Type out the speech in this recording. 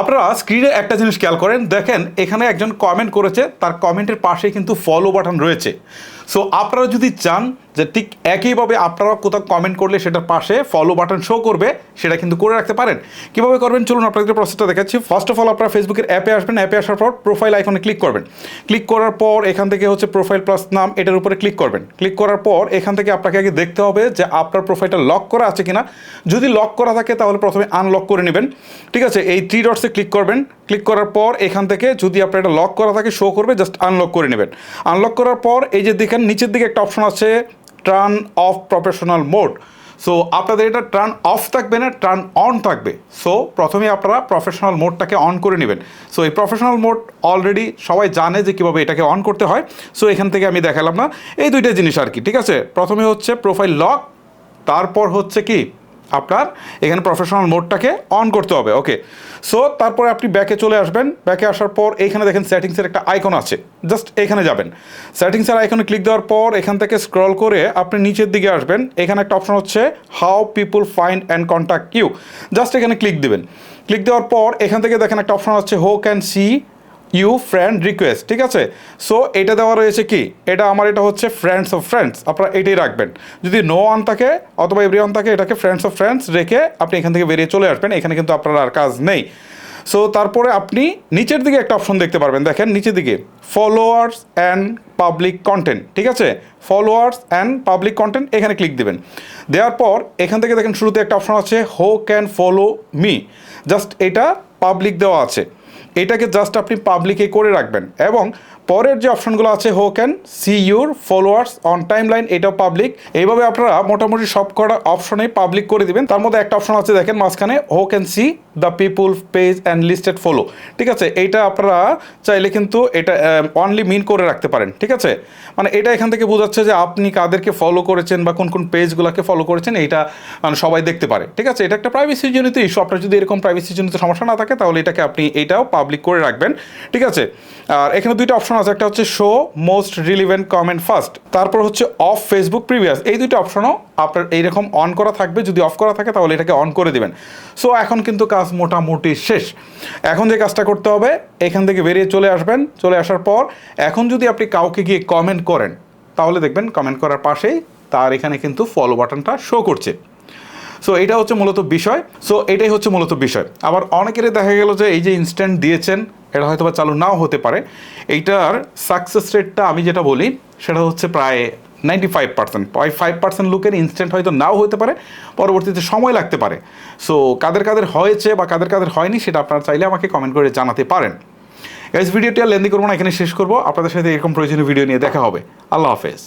আপনারা স্ক্রিনে একটা জিনিস খেয়াল করেন, দেখেন এখানে একজন কমেন্ট করেছে, তার কমেন্টের পাশে কিন্তু ফলো বাটন রয়েছে। সো আপনারা যদি চান যে ঠিক একইভাবে আপনারা কোথাও কমেন্ট করলে সেটার পাশে ফলো বাটন শো করবে, সেটা কিন্তু করে রাখতে পারেন। কীভাবে করবেন? চলুন আপনাদের প্রসেসটা দেখাচ্ছি। ফার্স্ট অফ অল আপনারা ফেসবুকের অ্যাপে আসবেন। অ্যাপে আসার পর প্রোফাইল আইকনে ক্লিক করবেন। ক্লিক করার পর এখান থেকে হচ্ছে প্রোফাইল প্লাস নাম, এটার উপরে ক্লিক করবেন। ক্লিক করার পর এখান থেকে আপনাকে আগে দেখতে হবে যে আপনার প্রোফাইলটা লক করা আছে কিনা। যদি লক করা থাকে, তাহলে প্রথমে আনলক করে নেবেন। ঠিক আছে? এই থ্রি ডটসে ক্লিক করবেন। ক্লিক করার পর এখান থেকে যদি আপনার এটা লক করা থাকে শো করবে জাস্ট আনলক করে নেবেন। আনলক করার পর এই যে দেখেন, নিচের দিকে একটা অপশন আছে turn off professional mode so আপনাদের এটা টার্ন অফ থাকবে না টার্ন অন থাকবে। সো প্রথমে আপনারা প্রফেশনাল মোডটাকে অন করে নেবেন। সো এই প্রফেশনাল মোড অলরেডি সবাই জানে যে কীভাবে এটাকে অন করতে হয়। সো এখান থেকে আমি দেখালাম না। এই দুইটা জিনিস আর কি, ঠিক আছে? প্রথমে হচ্ছে প্রোফাইল লক তারপর হচ্ছে কি? আপনার এখানে প্রফেশনাল মোডটাকে অন করতে হবে ওকে সো তারপরে আপনি ব্যাকে চলে আসবেন। ব্যাকে আসার পর এইখানে দেখেন সেটিংসের একটা আইকন আছে। জাস্ট এখানে যাবেন। সেটিংসের আইকনে ক্লিক দেওয়ার পর এখান থেকে স্ক্রল করে আপনি নিচের দিকে আসবেন। এখানে একটা অপশন হচ্ছে how people find and contact you just এখানে ক্লিক দেবেন। ক্লিক দেওয়ার পর এখান থেকে দেখেন একটা অপশন হচ্ছে who can see you friend request, ঠিক আছে? সো, এটা দেওয়া রয়েছে কি? এটা আমার, এটা হচ্ছে ফ্রেন্ডস অফ ফ্রেন্ডস, আপনারা এটাই রাখবেন। যদি নো অন থাকে অথবা এভরি অন থাকে, এটাকে ফ্রেন্ডস অফ ফ্রেন্ডস রেখে আপনি এখান থেকে বেরিয়ে চলে আসবেন, এখানে কিন্তু আপনার আর কাজ নেই। সো, তারপরে আপনি নিচের দিকে একটা অপশন দেখতে পারবেন, দেখেন নিচের দিকে ফলোয়ার্স অ্যান্ড পাবলিক কন্টেন্ট ঠিক আছে? ফলোয়ার্স অ্যান্ড পাবলিক কন্টেন্ট এখানে ক্লিক দিবেন। দেওয়ার পর, এখান থেকে দেখেন শুরুতে একটা অপশন আছে who can follow me just এটা পাবলিক দেওয়া আছে। এটাকে জাস্ট আপনি পাবলিকে করে রাখবেন। এবং পরের যে অপশনগুলো আছে who can see your followers on timeline এটাও পাবলিক এইভাবে আপনারা মোটামুটি সব কটা অপশনেই পাবলিক করে দিবেন। তার মধ্যে একটা অপশন আছে দেখেন, মাঝখানে who can see the people page and listed follow ঠিক আছে? এইটা আপনারা চাইলে কিন্তু এটা অনলি মিন করে রাখতে পারেন। ঠিক আছে? মানে এটা এখান থেকে বোঝাচ্ছে যে আপনি কাদেরকে ফলো করেছেন বা কোন কোন পেজগুলোকে ফলো করেছেন এইটা মানে সবাই দেখতে পারে। ঠিক আছে? এটা একটা প্রাইভেসি জনিত ইস্যু আপনার যদি এরকম প্রাইভেসি জনিত সমস্যা না থাকে, তাহলে এটাকে আপনি এইটাও পাবলিক করে রাখবেন। ঠিক আছে? আর এখানে দুইটা অপশন আছে, একটা হচ্ছে show most relevant comment first তারপর হচ্ছে অফ ফেসবুক প্রিভিয়াস এই দুইটা অপশনও আপনার এইরকম অন করা থাকবে, যদি অফ করা থাকে তাহলে এটাকে অন করে দিবেন। সো এখন কিন্তু কাজ মোটামুটি শেষ। এখন যে কাজটা করতে হবে, এখান থেকে বেরিয়ে চলে আসবেন। চলে আসার পর, এখন যদি আপনি কাউকে গিয়ে কমেন্ট করেন, তাহলে দেখবেন কমেন্ট করার পাশেই তার এখানে কিন্তু ফলো বাটনটা শো করছে। সো এটা হচ্ছে মূলত বিষয়। সো এটাই হচ্ছে মূলত বিষয়। আবার অনেকেরই দেখা গেল যে এই যে ইনস্ট্যান্ট দিয়েছেন, এটা হয়তো বা চালু নাও হতে পারে। এইটার সাকসেস রেটটা আমি যেটা বলি, সেটা হচ্ছে প্রায় নাইনটি ফাইভ পার্সেন্ট প্রায় ফাইভ পার্সেন্ট লোকের ইনস্ট্যান্ট হয়তো নাও হতে পারে, পরবর্তীতে সময় লাগতে পারে। সো কাদের কাদের হয়েছে বা কাদের কাদের হয়নি, সেটা আপনারা চাইলে আমাকে কমেন্ট করে জানাতে পারেন। এই ভিডিওটি আর লেন্দি করব না, এখানে শেষ করব। আপনাদের সাথে এরকম প্রয়োজনীয় ভিডিও নিয়ে দেখা হবে। আল্লাহ হাফেজ।